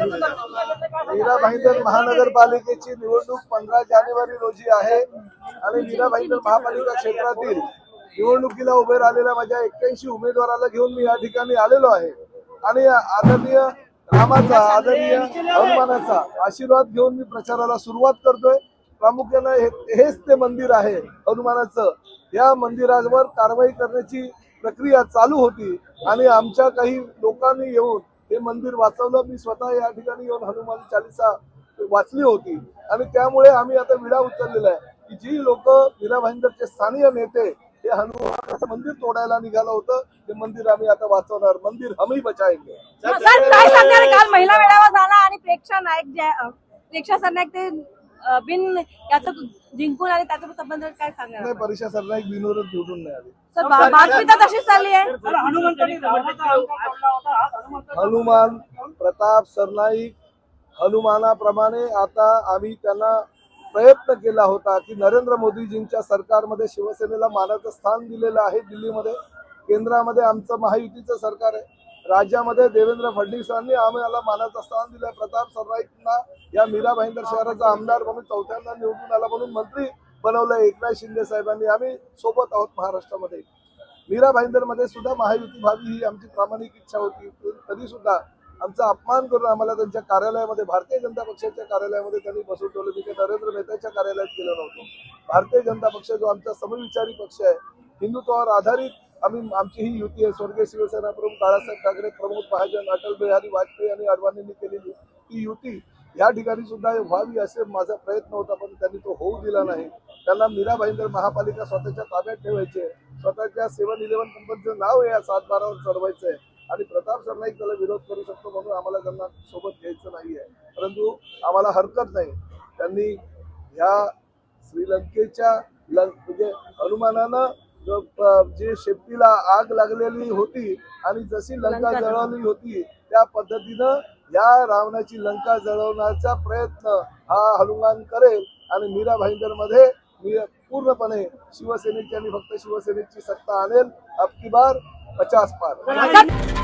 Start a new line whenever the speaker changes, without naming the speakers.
मीरा भाईंदर महानगरपालिकेची निवडणूक पंधरा जानेवारी रोजी आहे आणि मीरा भाईंदर महापालिका क्षेत्रातील निवडणुकीला उभे राहिलेल्या माझ्या एक्क्याऐंशी उमेदवाराला घेऊन मी या ठिकाणी आलेलो आहे. आणि आदरणीय रामाचा आदरणीय हनुमानाचा आशीर्वाद घेऊन मी प्रचाराला सुरुवात करतोय. प्रामुख्यानं हे- हेच ते मंदिर आहे हनुमानाचं. या मंदिरावर कारवाई करण्याची प्रक्रिया चालू होती आणि आमच्या काही लोकांनी येऊन हे मंदिर वाचवलं. मी स्वतः या ठिकाणी येऊन हनुमान चालिसा वाचली होती. आणि त्यामुळे आम्ही आता विडा उचललेला आहे. की जी लोक मीरा भाईंदरचे स्थानीय नेते हे हनुमानाचं मंदिर तोडायला निघालं होतं. ते मंदिर आम्ही आता वाचवणार. मंदिर हमी बचायचे
सर काय सांगणार काल महिला मेळावा झाला आणि प्रेक्षा नायक जे प्रेक्षा सरनाईक ते बिन याचं जिंकून आले त्याच्या संबंध काय सांगणार
नाही परीक्षा सरनाईक बिनवरच निवडून नाही आली.
सर बा- बातमी तर तशीच चालली आहे.
हनुमान प्रताप सरनाईक हनुमानाप्रमाणे आता आम्ही त्यांना प्रयत्न केला होता की नरेंद्र मोदीजींच्या सरकारमध्ये शिवसेनेला मानाचं स्थान दिलेलं आहे दिल्लीमध्ये. केंद्रामध्ये आमचं महायुतीचं सरकार आहे. राज्यामध्ये देवेंद्र फडणवीसांनी आम्हाला मानाचं स्थान दिलंय. प्रताप सरनाईकना या मीरा भाईंदर शहराचा आमदार म्हणून चौथ्यांदा निवडून आला म्हणून मंत्री बनवलंय एकनाथ शिंदे साहेबांनी. आम्ही सोबत आहोत महाराष्ट्रामध्ये. मीरा भाईंदरमध्ये सुद्धा महायुती व्हावी ही आमची प्रामाणिक इच्छा होती. तरी सुद्धा आमचा अपमान करून आम्हाला त्यांच्या कार्यालयामध्ये भारतीय जनता पक्षाच्या कार्यालयामध्ये त्यांनी बसून ठेवलं. मी काही नरेंद्र मेहताच्या कार्यालयात गेलो नव्हतो. भारतीय जनता पक्ष जो आमचा समविचारी पक्ष आहे हिंदुत्वावर आधारित आम्ही आमची ही युती आहे. स्वर्गीय शिवसेना प्रमुख बाळासाहेब ठाकरे प्रमोद महाजन अटल बिहारी वाजपेयी आणि अडवाणींनी केलेली ती युती या ठिकाणी सुद्धा व्हावी असे माझा प्रयत्न होता पण त्यांनी तो होऊ दिला नाही. त्यांना मीरा भाईंदर महापालिका स्वतःच्या ताब्यात ठेवायची आहे स्वतःच्या सेवन इलेव्हन कंपनीचं नाव या सात बारावर चढवायचं आहे. आणि प्रताप सरनाईक त्याला विरोध करू शकतो म्हणून आम्हाला त्यांना सोबत घ्यायचं नाही आहे परंतु आम्हाला हरकत नाही. त्यांनी ह्या श्रीलंकेच्या लं- म्हणजे हनुमानानं जो शेपटीला आग लागलेली होती आणि जशी लंका जळवली होती त्या पद्धतीनं या रावणाची लंका जळवण्याचा प्रयत्न हा हनुमान करेल. आणि मीरा भाईंदरमध्ये मी पूर्णपणे शिवसेनेची आणि फक्त शिवसेनेची सत्ता आणेल. अबकी बार पचास पार.